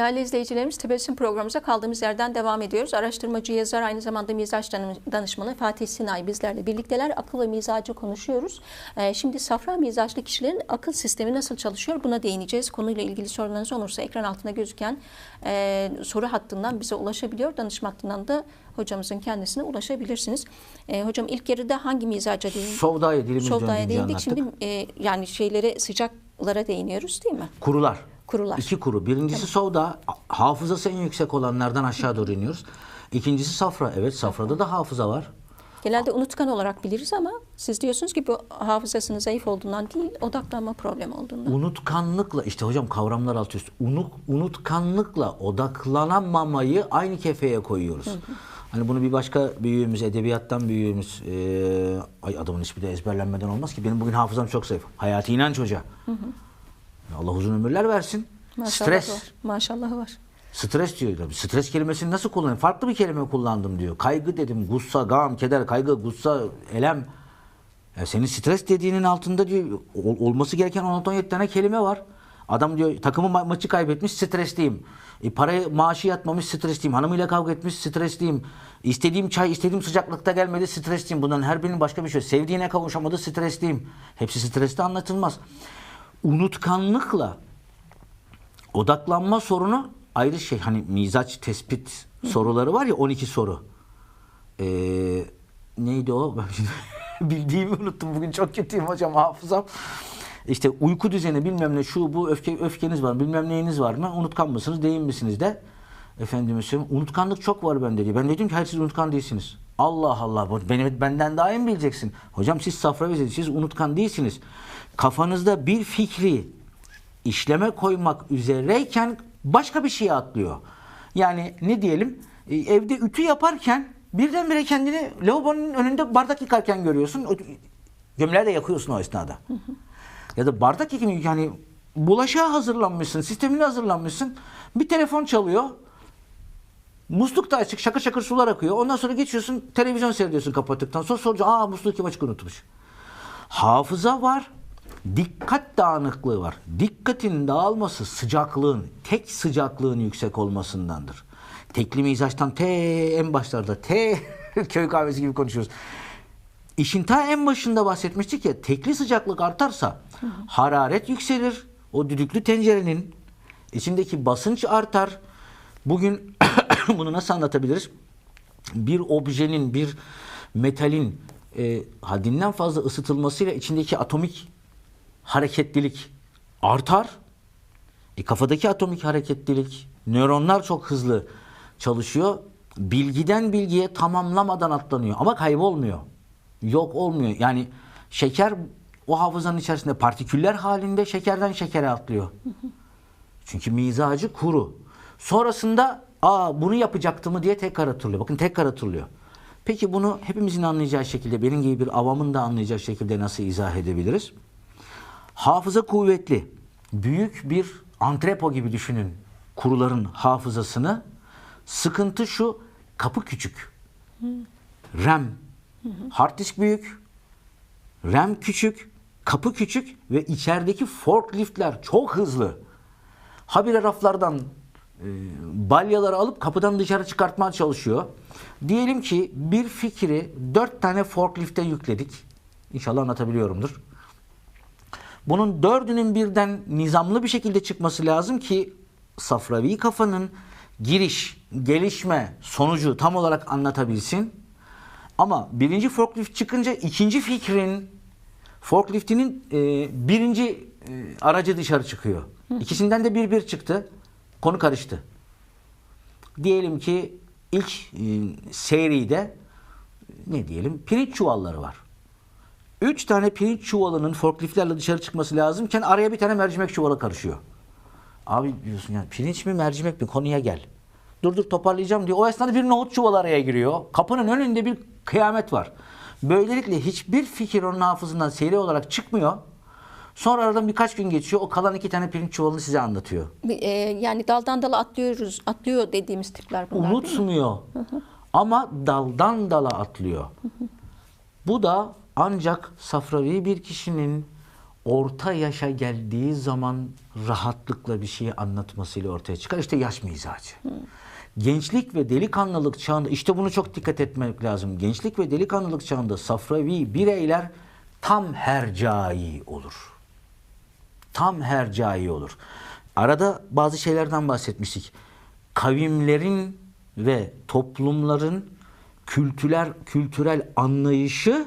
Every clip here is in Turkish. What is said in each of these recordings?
Değerli izleyicilerimiz Tebessüm programımıza kaldığımız yerden devam ediyoruz. Araştırmacı yazar aynı zamanda mizaç danı- danışmanı Fatih Sinay bizlerle birlikteler. Akıl ve mizacı konuşuyoruz. Ee, şimdi safra mizaçlı kişilerin akıl sistemi nasıl çalışıyor buna değineceğiz. Konuyla ilgili sorularınız olursa ekran altında gözüken e, soru hattından bize ulaşabiliyor. Danışma hattından da hocamızın kendisine ulaşabilirsiniz. E, hocam ilk yarıda hangi mizaca değindik? Sovdaya dilimiz Sovdaya değindik. anlattık. Şimdi e, yani şeylere sıcaklara değiniyoruz değil mi? Kurular. Kurular. İki kuru. Birincisi sovda. Hafızası en yüksek olanlardan aşağı doğru iniyoruz. İkincisi safra. Evet safrada da hafıza var. Genelde unutkan olarak biliriz ama siz diyorsunuz ki bu hafızasının zayıf olduğundan değil, odaklanma problemi olduğundan. Unutkanlıkla işte hocam kavramlar alt üst. Unut, unutkanlıkla odaklanamamayı aynı kefeye koyuyoruz. Hani bunu bir başka büyüğümüz, edebiyattan büyüğümüz, eee ay adamın ismi de ezberlenmeden olmaz ki. Benim bugün hafızam çok zayıf. Hayati İnanç Hoca. Allah uzun ömürler versin. Maşallah Stres. var. Maşallah var. Stres diyor. tabii. Stres kelimesini nasıl kullanayım? Farklı bir kelime kullandım diyor. Kaygı dedim. Gussa, gam, keder, kaygı, gussa, elem. Ya senin stres dediğinin altında diyor ol- olması gereken 16-17 tane kelime var. Adam diyor takımı ma- maçı kaybetmiş stresliyim. E, parayı maaşı yatmamış stresliyim. Hanımıyla kavga etmiş stresliyim. İstediğim çay istediğim sıcaklıkta gelmedi stresliyim. Bunların her birinin başka bir şey. Sevdiğine kavuşamadı stresliyim. Hepsi stresli anlatılmaz. Unutkanlıkla odaklanma sorunu ayrı şey. Hani mizaç tespit soruları var ya 12 soru. Ee, neydi o? Bildiğimi unuttum. Bugün çok kötüyüm hocam hafızam. İşte uyku düzeni bilmem ne şu bu öfke öfkeniz var bilmem neyiniz var mı unutkan mısınız değil misiniz de efendime söyleyeyim unutkanlık çok var bende diyor. Ben dedim ki hayır siz unutkan değilsiniz. Allah Allah beni benden daha iyi mi bileceksin? Hocam siz safra ve siz unutkan değilsiniz. Kafanızda bir fikri işleme koymak üzereyken başka bir şeye atlıyor. Yani ne diyelim e, evde ütü yaparken birdenbire kendini lavabonun önünde bardak yıkarken görüyorsun. Gömleği de yakıyorsun o esnada. ya da bardak yıkayın yani bulaşığa hazırlanmışsın, sistemine hazırlanmışsın. Bir telefon çalıyor. Musluk da açık, şakır şakır sular akıyor. Ondan sonra geçiyorsun, televizyon seyrediyorsun kapattıktan sonra sorunca aa musluğu kim açık unutmuş. Hafıza var. Dikkat dağınıklığı var. Dikkatin dağılması sıcaklığın, tek sıcaklığın yüksek olmasındandır. Tekli mizaçtan te en başlarda te köy kahvesi gibi konuşuyoruz. İşin ta en başında bahsetmiştik ya tekli sıcaklık artarsa hararet yükselir. O düdüklü tencerenin içindeki basınç artar. Bugün bunu nasıl anlatabiliriz? bir objenin, bir metalin e, haddinden fazla ısıtılmasıyla içindeki atomik hareketlilik artar. E, kafadaki atomik hareketlilik, nöronlar çok hızlı çalışıyor. Bilgiden bilgiye tamamlamadan atlanıyor ama kaybolmuyor. Yok olmuyor. Yani şeker o hafızanın içerisinde partiküller halinde şekerden şekere atlıyor. Çünkü mizacı kuru. Sonrasında aa bunu yapacaktı mı diye tekrar hatırlıyor. Bakın tekrar hatırlıyor. Peki bunu hepimizin anlayacağı şekilde, benim gibi bir avamın da anlayacağı şekilde nasıl izah edebiliriz? Hafıza kuvvetli. Büyük bir antrepo gibi düşünün kuruların hafızasını. Sıkıntı şu, kapı küçük. RAM. Hard disk büyük. RAM küçük. Kapı küçük ve içerideki forkliftler çok hızlı. Habire raflardan e, balyaları alıp kapıdan dışarı çıkartmaya çalışıyor. Diyelim ki bir fikri dört tane forklifte yükledik. İnşallah anlatabiliyorumdur. Bunun dördünün birden nizamlı bir şekilde çıkması lazım ki safravi kafanın giriş, gelişme, sonucu tam olarak anlatabilsin. Ama birinci forklift çıkınca ikinci fikrin forkliftinin e, birinci e, aracı dışarı çıkıyor. İkisinden de bir bir çıktı. Konu karıştı. Diyelim ki ilk e, seride ne diyelim pirinç çuvalları var. Üç tane pirinç çuvalının forkliftlerle dışarı çıkması lazımken araya bir tane mercimek çuvalı karışıyor. Abi diyorsun yani pirinç mi mercimek mi konuya gel. Dur dur toparlayacağım diyor. O esnada bir nohut çuvalı araya giriyor. Kapının önünde bir kıyamet var. Böylelikle hiçbir fikir onun hafızından seri olarak çıkmıyor. Sonra aradan birkaç gün geçiyor. O kalan iki tane pirinç çuvalını size anlatıyor. E, yani daldan dala atlıyoruz, atlıyor dediğimiz tipler bunlar? Unutmuyor. Ama daldan dala atlıyor. Bu da ancak safravi bir kişinin orta yaşa geldiği zaman rahatlıkla bir şeyi anlatmasıyla ortaya çıkar. İşte yaş mizacı. Gençlik ve delikanlılık çağında işte bunu çok dikkat etmek lazım. Gençlik ve delikanlılık çağında safravi bireyler tam hercai olur. Tam hercai olur. Arada bazı şeylerden bahsetmiştik. Kavimlerin ve toplumların kültürel kültürel anlayışı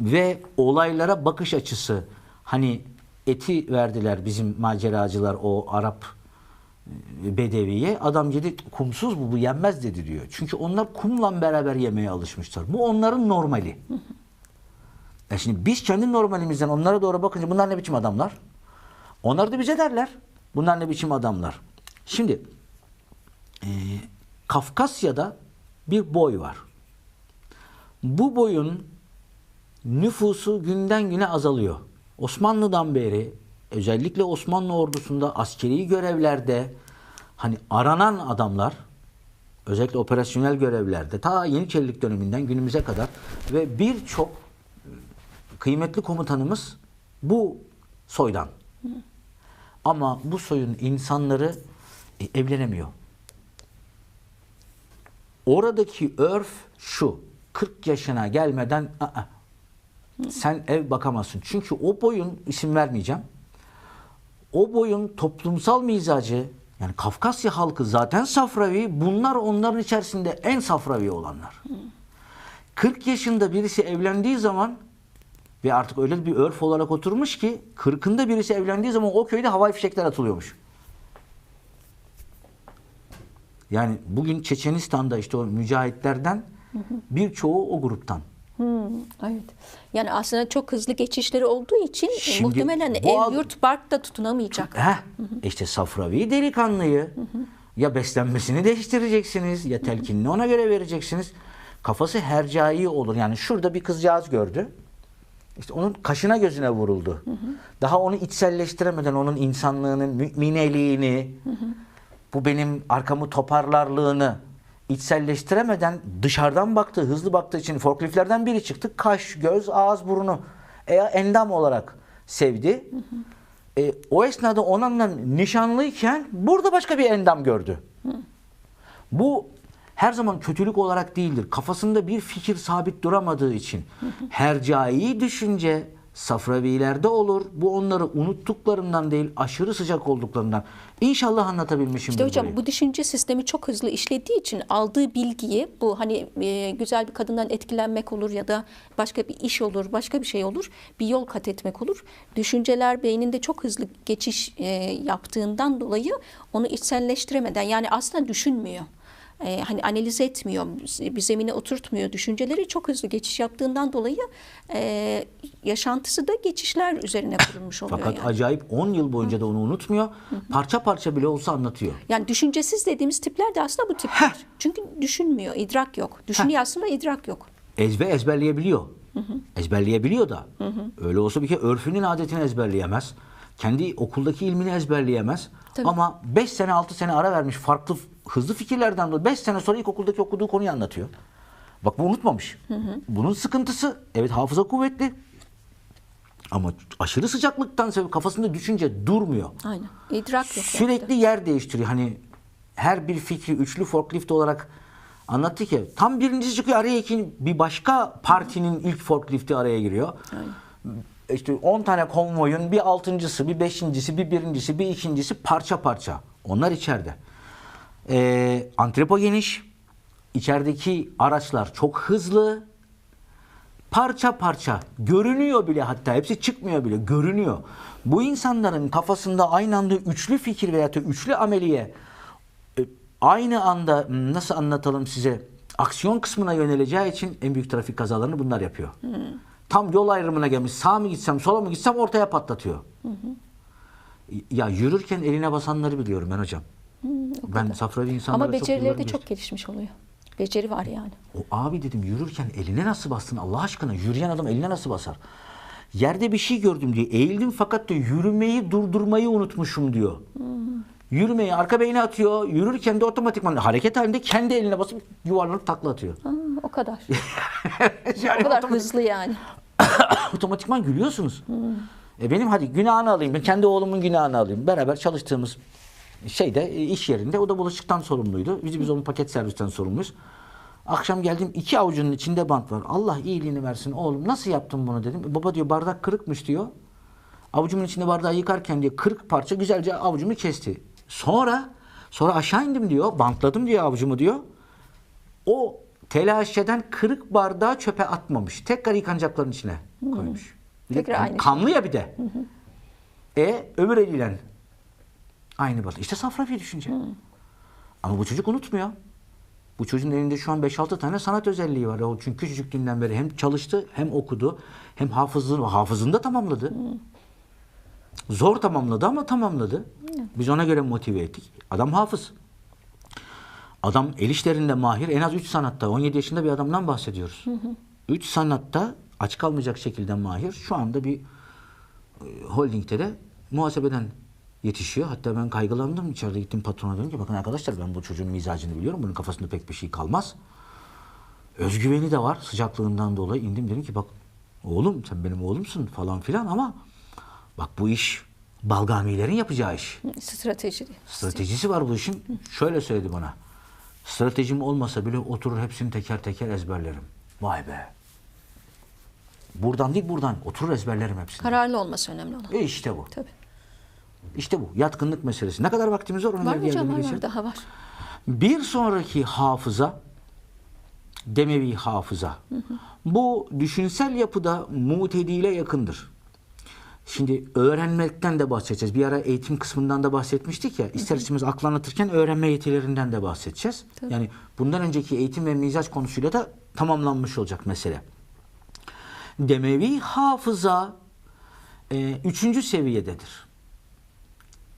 ve olaylara bakış açısı. Hani eti verdiler bizim maceracılar o Arap e, bedeviye. Adam yedi kumsuz bu bu yenmez dedi diyor. Çünkü onlar kumla beraber yemeye alışmışlar. Bu onların normali. E şimdi biz kendi normalimizden onlara doğru bakınca bunlar ne biçim adamlar? Onlar da bize derler. Bunlar ne biçim adamlar? Şimdi e, Kafkasya'da bir boy var. Bu boyun nüfusu günden güne azalıyor. Osmanlı'dan beri özellikle Osmanlı ordusunda askeri görevlerde hani aranan adamlar özellikle operasyonel görevlerde ta Yeniçerilik döneminden günümüze kadar ve birçok kıymetli komutanımız bu soydan. Ama bu soyun insanları e, evlenemiyor. Oradaki örf şu. 40 yaşına gelmeden "Aa, sen ev bakamazsın. Çünkü o boyun isim vermeyeceğim. O boyun toplumsal mizacı yani Kafkasya halkı zaten safravi. Bunlar onların içerisinde en safravi olanlar. 40 yaşında birisi evlendiği zaman ve artık öyle bir örf olarak oturmuş ki 40'ında birisi evlendiği zaman o köyde havai fişekler atılıyormuş. Yani bugün Çeçenistan'da işte o mücahitlerden birçoğu o gruptan. Hmm, evet. Yani aslında çok hızlı geçişleri olduğu için e, Şimdi muhtemelen ev ad- yurt bark da tutunamayacak. Heh, işte safravi delikanlıyı ya beslenmesini değiştireceksiniz ya telkinini ona göre vereceksiniz. Kafası hercai olur. Yani şurada bir kızcağız gördü. İşte onun kaşına gözüne vuruldu. Daha onu içselleştiremeden onun insanlığını, mümineliğini, bu benim arkamı toparlarlığını içselleştiremeden dışarıdan baktığı, hızlı baktığı için forkliftlerden biri çıktı. Kaş, göz, ağız, burnu eya endam olarak sevdi. E, o esnada onunla nişanlıyken burada başka bir endam gördü. Bu her zaman kötülük olarak değildir. Kafasında bir fikir sabit duramadığı için hercai düşünce safravilerde olur. Bu onları unuttuklarından değil, aşırı sıcak olduklarından. İnşallah anlatabilmişim. İşte hocam bu düşünce sistemi çok hızlı işlediği için aldığı bilgiyi bu hani e, güzel bir kadından etkilenmek olur ya da başka bir iş olur, başka bir şey olur, bir yol kat etmek olur. Düşünceler beyninde çok hızlı geçiş e, yaptığından dolayı onu içselleştiremeden yani aslında düşünmüyor. E, hani analiz etmiyor, bir zemine oturtmuyor düşünceleri çok hızlı geçiş yaptığından dolayı e, yaşantısı da geçişler üzerine kurulmuş oluyor Fakat yani. acayip 10 yıl boyunca da onu unutmuyor. Parça parça bile olsa anlatıyor. Yani düşüncesiz dediğimiz tipler de aslında bu tipler. Çünkü düşünmüyor, idrak yok. Düşünüyor aslında idrak yok. Ezbe ezberleyebiliyor. Ezberleyebiliyor da. Öyle olsa bir kere örfünün adetini ezberleyemez. Kendi okuldaki ilmini ezberleyemez. Tabii. Ama 5 sene 6 sene ara vermiş farklı hızlı fikirlerden dolayı 5 sene sonra ilkokuldaki okuduğu konuyu anlatıyor. Bak bu unutmamış. Bunun sıkıntısı evet hafıza kuvvetli. Ama aşırı sıcaklıktan sebep kafasında düşünce durmuyor. Aynen. İdrak yok. Sürekli yer değiştiriyor. Hani her bir fikri üçlü forklift olarak anlattı ki tam birincisi çıkıyor araya iki, bir başka partinin ilk forklifti araya giriyor. İşte 10 tane konvoyun bir altıncısı, bir beşincisi, bir birincisi, bir ikincisi parça parça. Onlar içeride. Ee, antrepo geniş. İçerideki araçlar çok hızlı. Parça parça görünüyor bile hatta hepsi çıkmıyor bile görünüyor. Bu insanların kafasında aynı anda üçlü fikir veya üçlü ameliye e, aynı anda m, nasıl anlatalım size aksiyon kısmına yöneleceği için en büyük trafik kazalarını bunlar yapıyor. Tam yol ayrımına gelmiş sağ mı gitsem sola mı gitsem ortaya patlatıyor. Ya yürürken eline basanları biliyorum ben hocam. Ben safravi insanlara Ama çok becerileri de yıllardır- çok gelişmiş oluyor. Beceri var yani. o abi dedim yürürken eline nasıl bastın Allah aşkına? Yürüyen adam eline nasıl basar? Yerde bir şey gördüm diye eğildim fakat da yürümeyi durdurmayı unutmuşum diyor. Yürümeyi arka beyine atıyor. Yürürken de otomatikman hareket halinde kendi eline basıp yuvarlanıp takla atıyor. Ha, o kadar. yani o kadar otomatik- hızlı yani. otomatikman gülüyorsunuz. E benim hadi günahını alayım. Ben kendi oğlumun günahını alayım. Beraber çalıştığımız şeyde e, iş yerinde o da bulaşıktan sorumluydu. Biz biz onun paket servisten sorumluyuz. Akşam geldim iki avucunun içinde bant var. Allah iyiliğini versin oğlum nasıl yaptın bunu dedim. E, baba diyor bardak kırıkmış diyor. Avucumun içinde bardağı yıkarken diye kırık parça güzelce avucumu kesti. Sonra sonra aşağı indim diyor. Bantladım diyor avucumu diyor. O telaşeden kırık bardağı çöpe atmamış. Tekrar yıkanacakların içine koymuş. Bir de Tekrar aynı şey. kanlı ya bir de. E öbür eliyle aynı bardak. İşte safra bir düşünce. Ama bu çocuk unutmuyor. Bu çocuğun elinde şu an 5-6 tane sanat özelliği var. O çünkü küçüklüğünden beri hem çalıştı hem okudu hem hafızını, hafızını da tamamladı. Zor tamamladı ama tamamladı. Biz ona göre motive ettik. Adam hafız. Adam el işlerinde mahir. En az 3 sanatta. 17 yaşında bir adamdan bahsediyoruz. 3 sanatta aç kalmayacak şekilde mahir. Şu anda bir e, holdingde de muhasebeden yetişiyor. Hatta ben kaygılandım. İçeride gittim patrona dedim ki bakın arkadaşlar ben bu çocuğun mizacını biliyorum. Bunun kafasında pek bir şey kalmaz. Özgüveni de var sıcaklığından dolayı. indim dedim ki bak oğlum sen benim oğlumsun falan filan ama bak bu iş balgamilerin yapacağı iş. Strateji. Stratejisi var bu işin. Şöyle söyledi bana. Stratejim olmasa bile oturur hepsini teker teker ezberlerim. Vay be. Buradan değil buradan. Oturur ezberlerim hepsini. Kararlı olması önemli olan. E işte bu. Tabii. İşte bu. Yatkınlık meselesi. Ne kadar vaktimiz var? Onu Var hocam var, var daha var. Bir sonraki hafıza demevi hafıza. Bu düşünsel yapıda mutedile yakındır. Şimdi öğrenmekten de bahsedeceğiz. Bir ara eğitim kısmından da bahsetmiştik ya. İster istemez akıl anlatırken öğrenme yetilerinden de bahsedeceğiz. Yani bundan önceki eğitim ve mizaç konusuyla da tamamlanmış olacak mesele. Demevi hafıza e, üçüncü seviyededir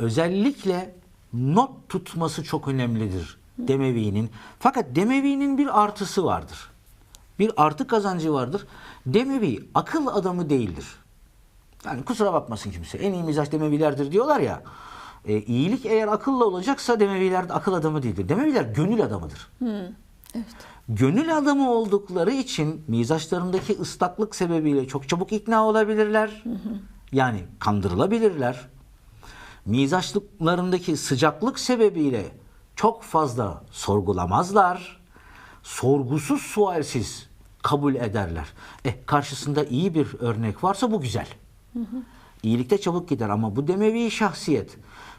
özellikle not tutması çok önemlidir Demevi'nin. Fakat Demevi'nin bir artısı vardır. Bir artı kazancı vardır. Demevi akıl adamı değildir. Yani kusura bakmasın kimse. En iyi mizaç Demevilerdir diyorlar ya. E, iyilik eğer akılla olacaksa Demeviler de akıl adamı değildir. Demeviler gönül adamıdır. Evet. Gönül adamı oldukları için mizaçlarındaki ıslaklık sebebiyle çok çabuk ikna olabilirler. Yani kandırılabilirler. Mizaçlıklarındaki sıcaklık sebebiyle çok fazla sorgulamazlar. Sorgusuz sualsiz kabul ederler. E karşısında iyi bir örnek varsa bu güzel. İyilikte çabuk gider ama bu demevi şahsiyet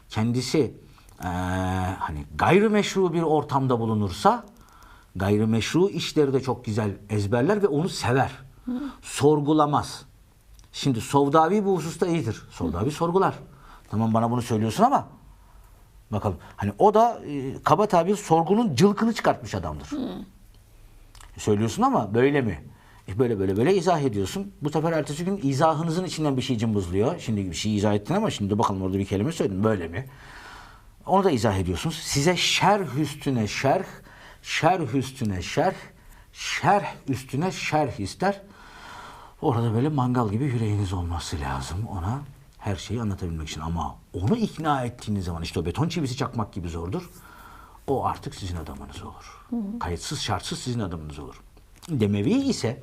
kendisi eee, hani gayrimeşru bir ortamda bulunursa gayrimeşru işleri de çok güzel ezberler ve onu sever. Sorgulamaz. Şimdi Sovdavi bu hususta iyidir. Sovdavi sorgular. Tamam bana bunu söylüyorsun ama bakalım. Hani o da e, kaba tabir sorgunun cılkını çıkartmış adamdır. Söylüyorsun ama böyle mi? E böyle böyle böyle izah ediyorsun. Bu sefer ertesi gün izahınızın içinden bir şey cımbızlıyor. Şimdi bir şey izah ettin ama şimdi bakalım orada bir kelime söyledin. Böyle mi? Onu da izah ediyorsunuz. Size şerh üstüne şerh, şerh üstüne şerh, şerh üstüne şerh ister. Orada böyle mangal gibi yüreğiniz olması lazım ona her şeyi anlatabilmek için. Ama onu ikna ettiğiniz zaman işte o beton çivisi çakmak gibi zordur. O artık sizin adamınız olur. Kayıtsız şartsız sizin adamınız olur. Demevi ise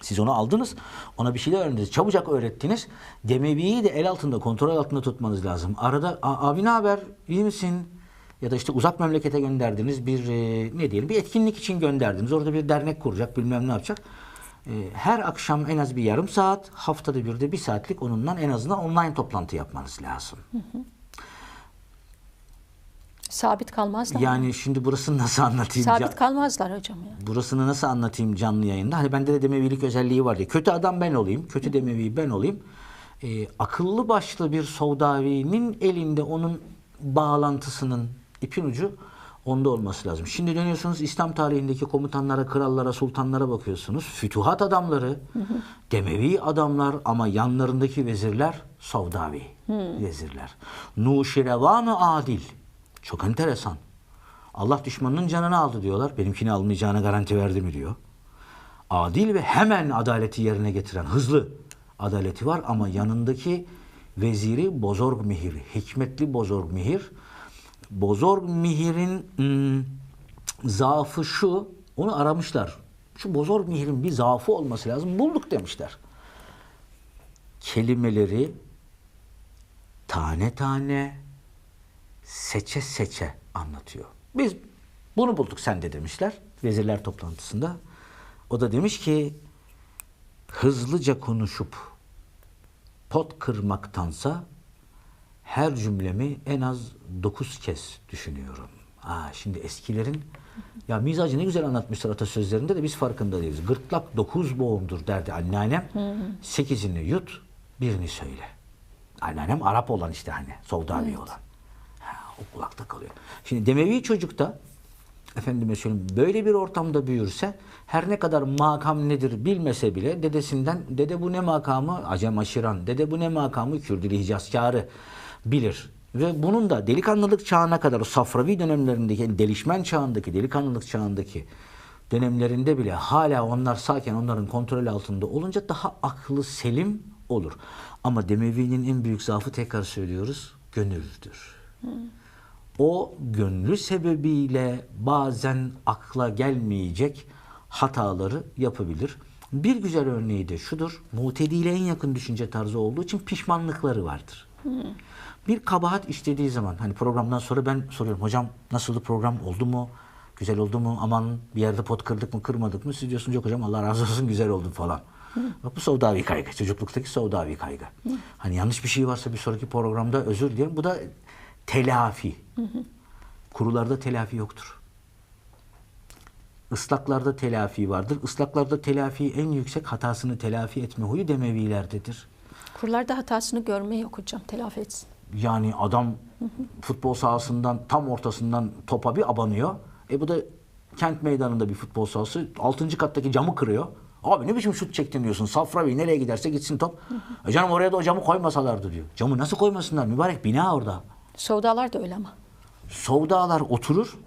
siz onu aldınız, ona bir şeyler öğrendiniz, çabucak öğrettiniz. Demevi'yi de el altında, kontrol altında tutmanız lazım. Arada "A- abi ne haber, iyi misin? Ya da işte uzak memlekete gönderdiniz bir e, ne diyelim bir etkinlik için gönderdiniz. Orada bir dernek kuracak, bilmem ne yapacak. E, her akşam en az bir yarım saat, haftada bir de bir saatlik onunla en azından online toplantı yapmanız lazım. Sabit kalmazlar. Yani şimdi burasını nasıl anlatayım? Sabit kalmazlar hocam ya. burasını nasıl anlatayım canlı yayında? Hani bende de demevilik özelliği var diye. Kötü adam ben olayım, kötü demevi ben olayım. Ee, akıllı başlı bir Sovdavi'nin elinde onun bağlantısının ipin ucu onda olması lazım. Şimdi dönüyorsunuz İslam tarihindeki komutanlara, krallara, sultanlara bakıyorsunuz. Fütuhat adamları, demevi adamlar ama yanlarındaki vezirler Sovdavi vezirler. Nuşirevan-ı adil. Çok enteresan. Allah düşmanının canını aldı diyorlar. Benimkini almayacağına garanti verdi mi diyor. Adil ve hemen adaleti yerine getiren hızlı adaleti var ama yanındaki veziri Bozorg Mihir, hikmetli Bozorg Mihir. Bozorg Mihir'in ım, zaafı şu, onu aramışlar. Şu Bozorg Mihir'in bir zaafı olması lazım. Bulduk demişler. kelimeleri tane tane seçe seçe anlatıyor. Biz bunu bulduk sende demişler vezirler toplantısında. O da demiş ki hızlıca konuşup pot kırmaktansa her cümlemi en az dokuz kez düşünüyorum. Ha, şimdi eskilerin ya mizacı ne güzel anlatmışlar atasözlerinde de biz farkında değiliz. Gırtlak dokuz boğumdur derdi anneannem. Sekizini yut, birini söyle. Anneannem Arap olan işte hani, Soğudavi evet. olan. Ha, o kulakta kalıyor. Şimdi Demevi çocuk çocukta efendime söyleyeyim böyle bir ortamda büyürse her ne kadar makam nedir bilmese bile dedesinden dede bu ne makamı Acem Aşiran, dede bu ne makamı Kürdili Hicazkarı bilir. Ve bunun da delikanlılık çağına kadar o Safravi dönemlerindeki yani delişmen çağındaki delikanlılık çağındaki dönemlerinde bile hala onlar sağken onların kontrol altında olunca daha aklı selim olur. Ama Demevi'nin en büyük zaafı tekrar söylüyoruz gönüldür. O gönlü sebebiyle bazen akla gelmeyecek hataları yapabilir. Bir güzel örneği de şudur. Mutedile en yakın düşünce tarzı olduğu için pişmanlıkları vardır. Bir kabahat işlediği zaman hani programdan sonra ben soruyorum hocam nasıldı program oldu mu? Güzel oldu mu? Aman bir yerde pot kırdık mı kırmadık mı? Siz diyorsunuz yok hocam Allah razı olsun güzel oldu falan. Bak bu Savdavi kaygı. Çocukluktaki Savdavi kaygı. Hani yanlış bir şey varsa bir sonraki programda özür dilerim. Bu da telafi. Kurularda telafi yoktur. Islaklarda telafi vardır. Islaklarda telafi en yüksek hatasını telafi etme huyu demevilerdedir. Kurlarda hatasını görme yok hocam. Telafi etsin. Yani adam futbol sahasından tam ortasından topa bir abanıyor. E bu da kent meydanında bir futbol sahası. Altıncı kattaki camı kırıyor. Abi ne biçim şut çektin diyorsun. Safravi nereye giderse gitsin top. E canım oraya da o camı koymasalardı diyor. Camı nasıl koymasınlar? Mübarek bina orada. Sovdalar da öyle ama. Sovdağlar oturur,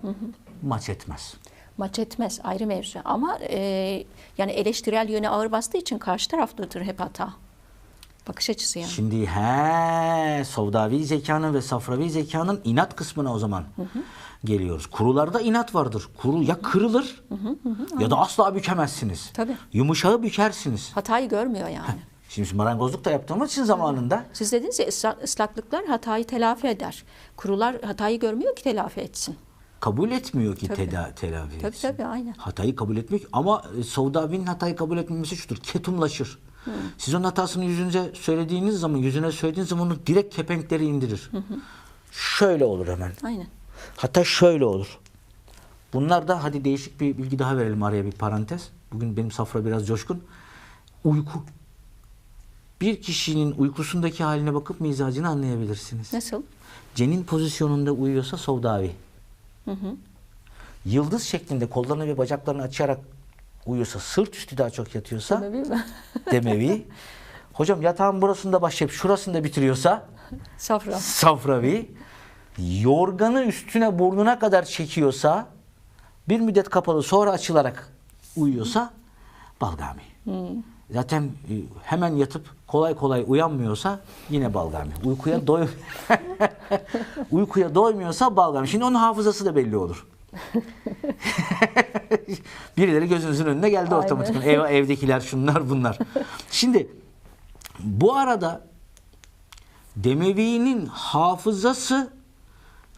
maç etmez. Maç etmez ayrı mevzu. Ama e, yani eleştirel yöne ağır bastığı için karşı taraftadır hep hata. Bakış açısı yani. Şimdi he Sovdavi zekanın ve Safravi zekanın inat kısmına o zaman geliyoruz. Kurularda inat vardır. Kuru ya kırılır ya da asla bükemezsiniz. Tabii. Yumuşağı bükersiniz. Hatayı görmüyor yani. Şimdi biz marangozluk da yaptığımız için zamanında Siz dediniz ya ısla- ıslaklıklar hatayı telafi eder. Kurular hatayı görmüyor ki telafi etsin. kabul etmiyor ki Tabii. teda telafi Tabii etsin. tabii aynen. Hatayı kabul ki. ama e, Savdavi'nin hatayı kabul etmemesi şudur. Ketumlaşır. Siz onun hatasını yüzünüze söylediğiniz zaman, yüzüne söylediğiniz zaman onu direkt kepenkleri indirir. Şöyle olur hemen. Aynen. Hatta şöyle olur. Bunlar da hadi değişik bir bilgi daha verelim araya bir parantez. Bugün benim safra biraz coşkun. Uyku. Bir kişinin uykusundaki haline bakıp mizacını anlayabilirsiniz. Nasıl? Cenin pozisyonunda uyuyorsa Sovdavi. Yıldız şeklinde kollarını ve bacaklarını açarak uyuyorsa, sırt üstü daha çok yatıyorsa Değil mi? Demevi. Hocam yatağın burasında başlayıp şurasında bitiriyorsa Safra. Safravi. Yorganı üstüne burnuna kadar çekiyorsa bir müddet kapalı sonra açılarak uyuyorsa Balgami. Zaten e, hemen yatıp kolay kolay uyanmıyorsa yine Balgami. Uykuya doy Uykuya doymuyorsa Balgami. Şimdi onun hafızası da belli olur. Birileri gözünüzün önüne geldi Aynen. otomatik. Ev, evdekiler şunlar bunlar. Şimdi bu arada Demevi'nin hafızası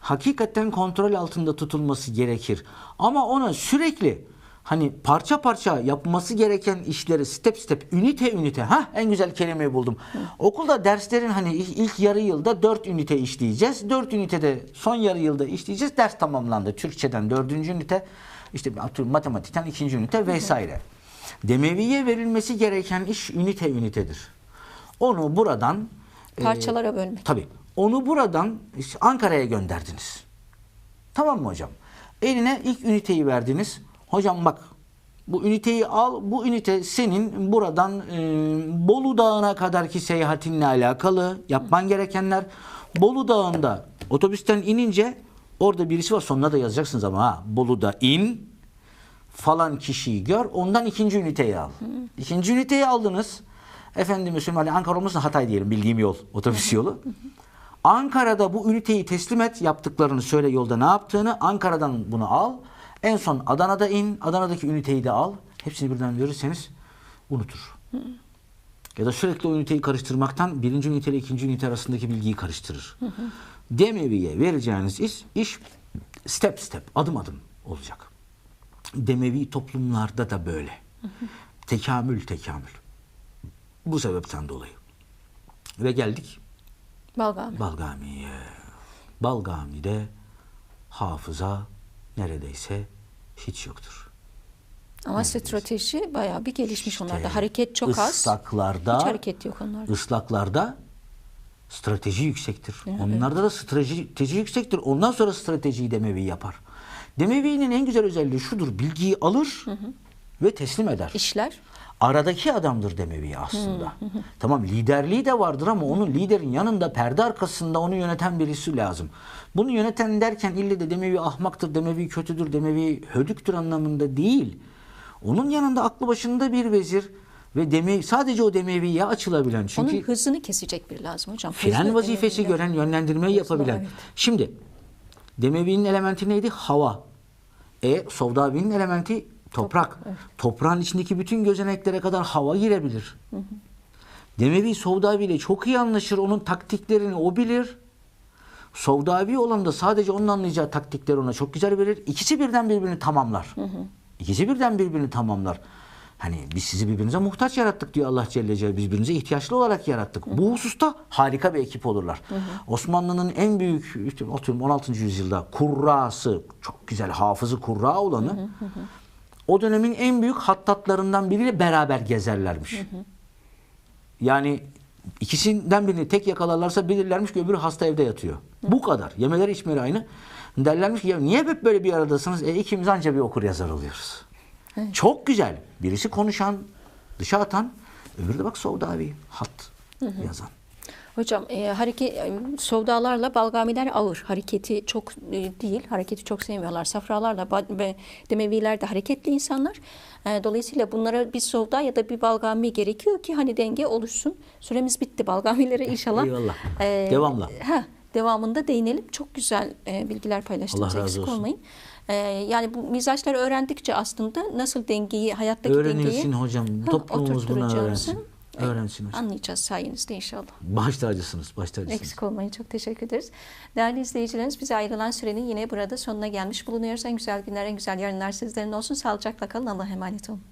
hakikaten kontrol altında tutulması gerekir. Ama ona sürekli hani parça parça yapması gereken işleri step step, ünite ünite. Ha en güzel kelimeyi buldum. Okulda derslerin hani ilk yarı yılda dört ünite işleyeceğiz. Dört ünitede son yarı yılda işleyeceğiz. Ders tamamlandı. Türkçeden dördüncü ünite, işte matematikten ikinci ünite vesaire. Demeviye verilmesi gereken iş ünite ünitedir. Onu buradan e, Parçalara bölmek. Tabii. Onu buradan işte Ankara'ya gönderdiniz. Tamam mı hocam? Eline ilk üniteyi verdiniz. Hocam bak bu üniteyi al. Bu ünite senin buradan e, Bolu Dağı'na kadarki seyahatinle alakalı yapman gerekenler. Bolu Dağı'nda otobüsten inince orada birisi var. Sonuna da yazacaksınız ama ha. Bolu'da in falan kişiyi gör. Ondan ikinci üniteyi al. İkinci üniteyi aldınız. Efendim hani Ankara olmasın Hatay diyelim bildiğim yol otobüs yolu. Ankara'da bu üniteyi teslim et yaptıklarını söyle yolda ne yaptığını Ankara'dan bunu al. En son Adana'da in Adana'daki üniteyi de al. Hepsini birden verirseniz unutur. Ya da sürekli o üniteyi karıştırmaktan birinci ünite ile ikinci ünite arasındaki bilgiyi karıştırır. Demeviye vereceğiniz iş, iş step step, adım adım olacak. Demevi toplumlarda da böyle. Tekamül tekamül. Bu sebepten dolayı. Ve geldik Balgami. Balgami'ye. Balgami'de hafıza neredeyse hiç yoktur. Ama strateji bayağı bir gelişmiş İşte onlarda. Hareket çok az. Islaklarda, Hiç hareket yok onlarda. ıslaklarda strateji yüksektir. Onlarda da strateji yüksektir. Ondan sonra stratejiyi Demevi yapar. Demevi'nin en güzel özelliği şudur. Bilgiyi alır ve teslim eder. İşler. Aradaki adamdır Demevi aslında. Tamam liderliği de vardır ama onun liderin yanında perde arkasında onu yöneten birisi lazım. Bunu yöneten derken ille de Demevi ahmaktır, Demevi kötüdür, Demevi hödüktür anlamında değil. Onun yanında aklı başında bir vezir ve Demevi, sadece o Demevi'ye açılabilen çünkü Onun hızını kesecek biri lazım hocam. fren vazifesi denemeler. gören, yönlendirmeyi yapabilen. evet. Şimdi Demevi'nin elementi neydi? Hava. E Sovdavi'nin elementi toprak. Toprağın içindeki bütün gözeneklere kadar hava girebilir. Demevi Sovdavi ile çok iyi anlaşır. Onun taktiklerini o bilir. Sovdavi olan da sadece onun anlayacağı taktikleri ona çok güzel verir. İkisi birden birbirini tamamlar. İkisi birden birbirini tamamlar. Hani biz sizi birbirinize muhtaç yarattık diyor Allah Celle Celaluhu. Biz birbirinize ihtiyaçlı olarak yarattık. Bu hususta harika bir ekip olurlar. Osmanlı'nın en büyük atıyorum 16. yüzyılda kurrası, çok güzel hafızı kurra olanı o dönemin en büyük hattatlarından biriyle beraber gezerlermiş. Yani ikisinden birini tek yakalarlarsa bilirlermiş ki öbürü hasta evde yatıyor. Bu kadar. Yemeleri içmeleri aynı. Derlermiş ki ya niye hep böyle bir aradasınız? E ikimiz anca bir okur yazar oluyoruz. Çok güzel. Birisi konuşan, dışa atan, öbürü de bak Sovdavi, hat yazan. Hocam e, hareket e, Sovdalarla Balgamiler ağır. Hareketi çok e, değil. Hareketi çok sevmiyorlar. Safralarla ve Demeviler de hareketli insanlar. E, dolayısıyla bunlara bir Sovda ya da bir Balgami gerekiyor ki hani denge oluşsun. Süremiz bitti. Balgamilere inşallah. Eyvallah. e, Devamla. Ha, devamında değinelim. Çok güzel e, bilgiler paylaştınız. Allah razı olsun. olmayın. E, yani bu mizaçları öğrendikçe aslında nasıl dengeyi, hayattaki Öğrenilsin dengeyi hocam. ha, Toplumumuz bunu öğrensin. E, Öğrensin hocam. Anlayacağız sayenizde inşallah. Baş tacısınız, baş tacısınız. Eksik olmayın. Çok teşekkür ederiz. Değerli izleyicilerimiz bize ayrılan sürenin yine burada sonuna gelmiş bulunuyoruz. En güzel günler, en güzel yarınlar sizlerin olsun. Sağlıcakla kalın. Allah'a emanet olun.